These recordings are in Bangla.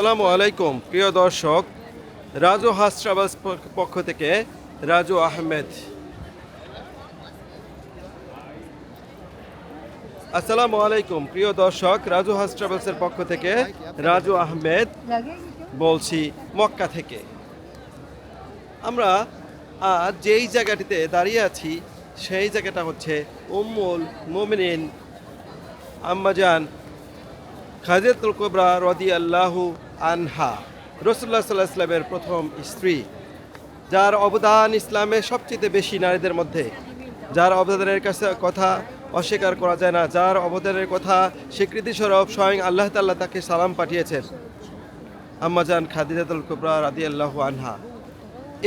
আসসালামু আলাইকুম, প্রিয় দর্শক। রাজু হাস ট্রাভেলস পক্ষ থেকে রাজু আহমেদ। আসসালামু আলাইকুম, প্রিয় দর্শক, রাজু হাস ট্রাভেলসের পক্ষ থেকে রাজু আহমেদ বলছি মক্কা থেকে। আমরা আজ যেই জায়গাটিতে দাঁড়িয়ে আছি, সেই জায়গাটা হচ্ছে উম্মুল মোমিনিন আম্মাজান খাজেতুল কোবরা রদি আল্লাহু আনহা রসুল্লাহ সাল্লাহ ইসলামের প্রথম স্ত্রী, যার অবদান ইসলামে সবচেয়ে বেশি নারীদের মধ্যে। যার অবদানের কাছে কথা অস্বীকার করা যায় না, যার অবদানের কথা স্বীকৃতি স্বরূপ স্বয়ং আল্লাহ তাল্লাহ তাকে সালাম পাঠিয়েছেন। আম্মাজান খাদিজাতুল কুবরা রাদি আল্লাহ আনহা,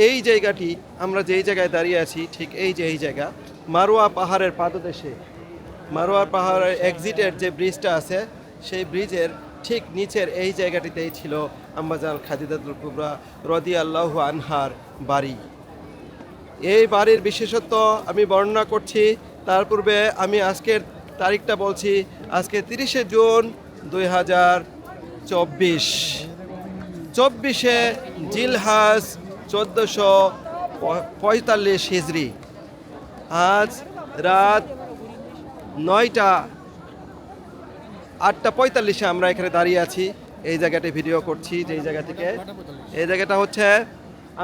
এই জায়গাটি, আমরা যেই জায়গায় দাঁড়িয়ে আছি, ঠিক এই যে এই জায়গা, মারোয়া পাহাড়ের পাদদেশে। মারোয়া পাহাড়ের এক্সিটের যে ব্রিজটা আছে, সেই ব্রিজের ঠিক নিচের এই জায়গাটিতেই ছিল আম্মাজান খাদিদাতুল কুবরা রদি আল্লাহ আনহার বাড়ি। এই বাড়ির বিশেষত্ব আমি বর্ণনা করছি, তার পূর্বে আমি আজকের তারিখটা বলছি, আজকে তিরিশে জুন দুই হাজার চব্বিশ। চব্বিশে জিলহাজ চোদ্দোশো পঁয়তাল্লিশ হিজড়ি আজ রাত নয়টা আটটা পঁয়তাল্লিশে আমরা এখানে দাঁড়িয়ে আছি। এই জায়গাটি ভিডিও করছি, যেই জায়গা থেকে। এই জায়গাটা হচ্ছে,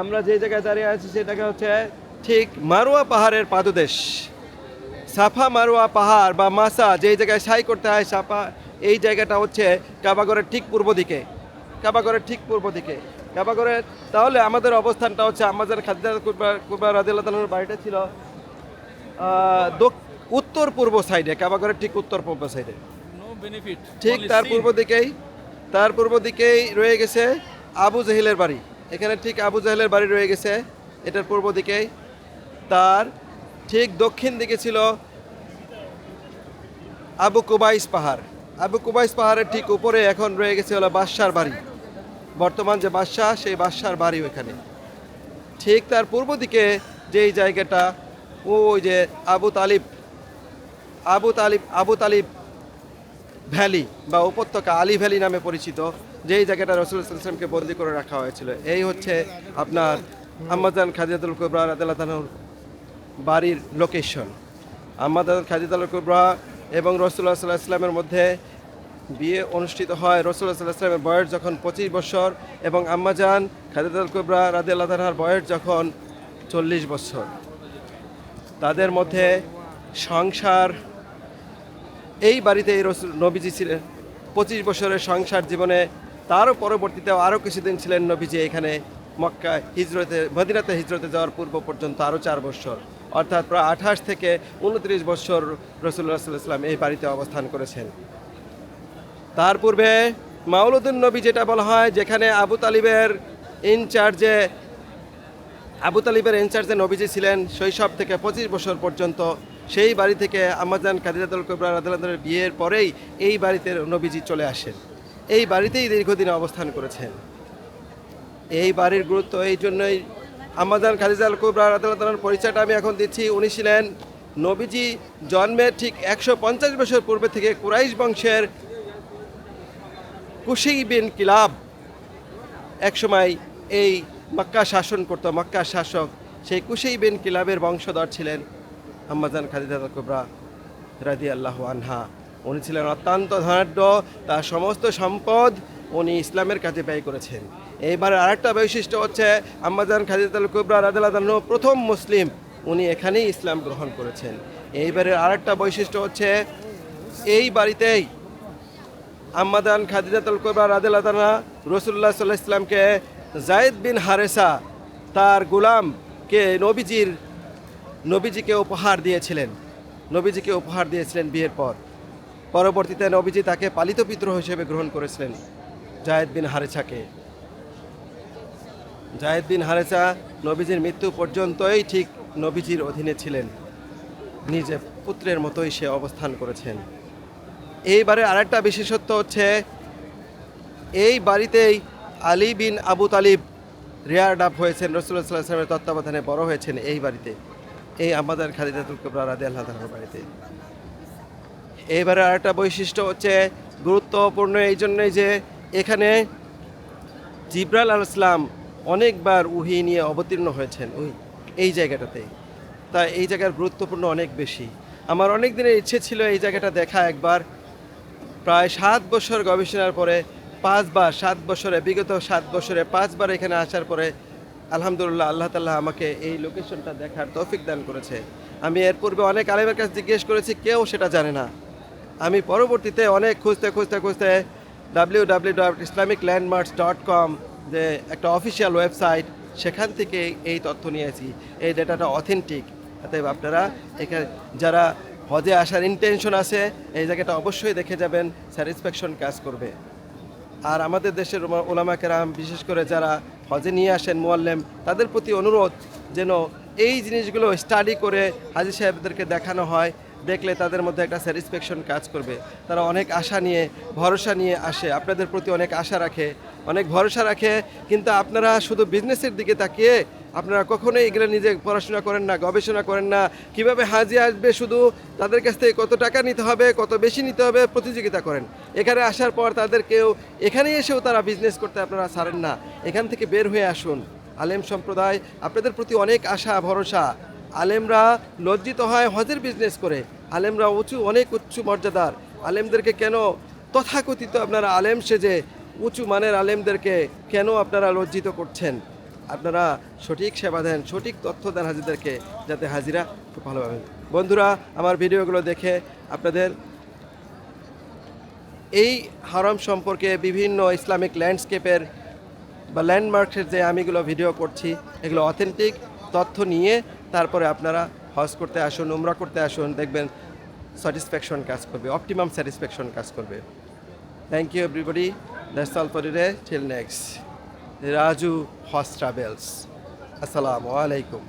আমরা যে জায়গায় দাঁড়িয়ে আছি সেটাকে হচ্ছে ঠিক মারোয়া পাহাড়ের পাদদেশ। সাফা মারোয়া পাহাড় বা মাসা যেই জায়গায় সাই করতে হয় সাফা, এই জায়গাটা হচ্ছে কাবাগরের ঠিক পূর্ব দিকে। কাবাগরের ঠিক পূর্ব দিকে। কাবাগরের, তাহলে আমাদের অবস্থানটা হচ্ছে আমাদের খাদ্য কুরবা রাজিল্লাহ বাড়িটা ছিল উত্তর পূর্ব সাইডে কাবাগরের ঠিক উত্তর পূর্ব সাইডে benefit. ঠিক তার পূর্ব দিকেই তার পূর্ব দিকেই রয়ে গেছে আবু জাহিলের বাড়ি। এখানে ঠিক আবু জাহিলের বাড়ি রয়ে গেছে এটার পূর্ব দিকেই। তার ঠিক দক্ষিণ দিকে ছিল আবু কুবাইস পাহাড়। আবু কুবাইস পাহাড়ের ঠিক উপরে এখন রয়ে গেছে হলো বাদশার বাড়ি। বর্তমান যে বাদশাহ সেই বাদশার বাড়ি ওইখানে। ঠিক তার পূর্ব দিকে যেই জায়গাটা ওই যে Abu Talib Abu Talib Abu Talib valley বা উপত্যকা আলী ভ্যালি নামে পরিচিত, যেই জায়গাটা রসুল ইসলামকে বন্দি করে রাখা হয়েছিল। এই হচ্ছে আপনার আম্মাজান খাদিজাতুল কুবরা রাদিয়াল্লাহু তাআলার বাড়ির লোকেশন আম্মাজান খাদিজাতুল কুবরা এবং রসুল্লাহ সাল্লাহ ইসলামের মধ্যে বিয়ে অনুষ্ঠিত হয় রসুল্লাহ সাল্লাহ ইসলামের বয়স যখন পঁচিশ বছর এবং আম্মাজান খাদিজাতুল কুবরা রাদিয়াল্লাহু তাআলার বয়স যখন চল্লিশ বছর। তাদের মধ্যে সংসার এই বাড়িতে এই রসুল নবীজি ছিলেন। পঁচিশ বছরের সংসার জীবনে তারও পরবর্তীতে আরও কিছুদিন ছিলেন নবীজি এখানে মক্কা হিজরতে, মদিনাতে হিজরতে যাওয়ার পূর্ব পর্যন্ত আরও চার বছর। অর্থাৎ প্রায় আঠাশ থেকে উনত্রিশ বছর রসুল্লাহ সাল্লাম এই বাড়িতে অবস্থান করেছেন। তার পূর্বে মাউলুদ্দিন নবী যেটা বলা হয়, যেখানে আবু তালিবের ইনচার্জে, আবু তালিবের ইনচার্জে নবীজি ছিলেন, শৈশব থেকে পঁচিশ বছর পর্যন্ত সেই বাড়ি থেকে আমাজান কাদিরাতুল কবরা রাদিয়াল্লাহু বিয়ের পরেই এই বাড়িতে নবীজি চলে আসেন। এই বাড়িতেই দীর্ঘদিন অবস্থান করেছেন। এই বাড়ির গুরুত্ব এই জন্যই আমাজান খাদিজাল কুবরা রাদিয়াল্লাহু পরিচয়টা আমি এখন দিচ্ছি। উনি ছিলেন নবীজি জন্মের ঠিক একশো পঞ্চাশ বছর পূর্বে থেকে কুরাইশ বংশের কুশি বিন কিলাব একসময় এই মক্কা শাসন করত, মক্কা শাসক। সেই কুশি বিন কিলাবের বংশধর ছিলেন আম্মাজান খাদিজা কুবরা রাদি আল্লাহ আনহা। উনি ছিলেন অত্যন্ত ধনাঢ্য, তার সমস্ত সম্পদ উনি ইসলামের কাজে ব্যয় করেছেন। এইবারে আরেকটা বৈশিষ্ট্য হচ্ছে আম্মাজান খাদিজাতুল কুবরা রাদিয়াল্লাহু প্রথম মুসলিম উনি এখানেই ইসলাম গ্রহণ করেছেন। এইবারের আরেকটা বৈশিষ্ট্য হচ্ছে, এই বাড়িতেই আম্মাদান খাদিজাতুল কোবরা রাদিল্লাহ রসুল্লাহ সাল্লাহ ইসলামকে জায়েদ বিন হারেসা, তার গুলামকে নবীজির নবীজিকে উপহার দিয়েছিলেন। নবীজিকে উপহার দিয়েছিলেন বিয়ের পর। পরবর্তীতে নবীজি তাকে পালিত পিতৃ হিসেবে গ্রহণ করেছিলেন, জায়েদ বিন হারেসাকে জায়েদ বিন হারেসা নবীজির মৃত্যু পর্যন্তই ঠিক নবীজির অধীনে ছিলেন। নিজে পুত্রের মতোই সে অবস্থান করেছেন। এইবারে আরেকটা বিশেষত্ব হচ্ছে, এই বাড়িতেই আলী বিন আবু তালিব রেয়ার ডাব হয়েছেন রসুল্লাহ সাল্লাহ সাল্লামের তত্ত্বাবধানে বড় হয়েছেন এই বাড়িতে। এই আমাদের খালিদাতুল কুবরা রাদে আল্লাহ তালার বাড়িতে। এইবারে আরেকটা বৈশিষ্ট্য হচ্ছে গুরুত্বপূর্ণ এই জন্যই যে এখানে জিব্রাল আল ইসলাম অনেকবার উহি নিয়ে অবতীর্ণ হয়েছেন ওই, এই জায়গাটাতে। তা এই জায়গার গুরুত্বপূর্ণ অনেক বেশি। আমার অনেক দিনের ইচ্ছে ছিল এই জায়গাটা দেখা একবার। প্রায় সাত বছর গবেষণার পরে পাঁচবার, সাত বছরে, বিগত সাত বছরে পাঁচবার এখানে আসার পরে আলহামদুলিল্লাহ, আল্লাহ তাল্লাহ আমাকে এই লোকেশনটা দেখার তৌফিক দান করেছে। আমি এর পূর্বে অনেক আলেমের কাছে জিজ্ঞেস করেছি, কেউ সেটা জানে না। আমি পরবর্তীতে অনেক খুঁজতে খুঁজতে খুঁজতে W W dot Islamic landmarks dot com যে একটা অফিসিয়াল ওয়েবসাইট সেখান থেকে এই তথ্য নিয়েছি। এই ডেটাটা অথেন্টিক অতএব আপনারা এখানে যারা হজে আসার ইন্টেনশন আছে, এই জায়গাটা অবশ্যই দেখে যাবেন স্যাটিসফ্যাকশন কাজ করবে। আর আমাদের দেশের ওলামা কেরাম, বিশেষ করে যারা হজে নিয়ে আসেন মোয়াল্লেম, তাদের প্রতি অনুরোধ যেন এই জিনিসগুলো স্টাডি করে হাজির সাহেবদেরকে দেখানো হয়। দেখলে তাদের মধ্যে একটা স্যাটিসফ্যাকশন কাজ করবে। তারা অনেক আশা নিয়ে, ভরসা নিয়ে আসে, আপনাদের প্রতি অনেক আশা রাখে, অনেক ভরসা রাখে, কিন্তু আপনারা শুধু বিজনেসের দিকে তাকিয়ে আপনারা কখনোই এগুলো নিজে পড়াশোনা করেন না, গবেষণা করেন না, কীভাবে হাজি আসবে শুধু তাদের কাছ থেকে কত টাকা নিতে হবে, কত বেশি নিতে হবে প্রতিযোগিতা করেন। এখানে আসার পর তাদের কেউ, এখানে এসেও তারা বিজনেস করতে আপনারা ছাড়েন না। এখান থেকে বের হয়ে আসুন। আলেম সম্প্রদায়, আপনাদের প্রতি অনেক আশা, ভরসা। আলেমরা লজ্জিত হয় হজের বিজনেস করে। আলেমরা উঁচু, অনেক উচ্চ মর্যাদার। আলেমদেরকে কেন তথাকথিত আপনারা আলেম সেজে উঁচু মানের আলেমদেরকে কেন আপনারা লজ্জিত করছেন? আপনারা সঠিক সেবা দেন, সঠিক তথ্য দেন হাজিদেরকে, যাতে হাজিরা খুব ভালো পাবেন। বন্ধুরা, আমার ভিডিওগুলো দেখে আপনাদের এই হারাম সম্পর্কে বিভিন্ন ইসলামিক ল্যান্ডস্কেপের বা ল্যান্ডমার্কের যে আমিগুলো ভিডিও করছি, এগুলো অথেন্টিক তথ্য নিয়ে তারপরে আপনারা হজ করতে আসুন, উমরা করতে আসুন, দেখবেন স্যাটিসফ্যাকশন কাজ করবে অপটিমাম স্যাটিসফ্যাকশন কাজ করবে। Thank you everybody that's all for till next Raju Hajj travels আসসালামু আলাইকুম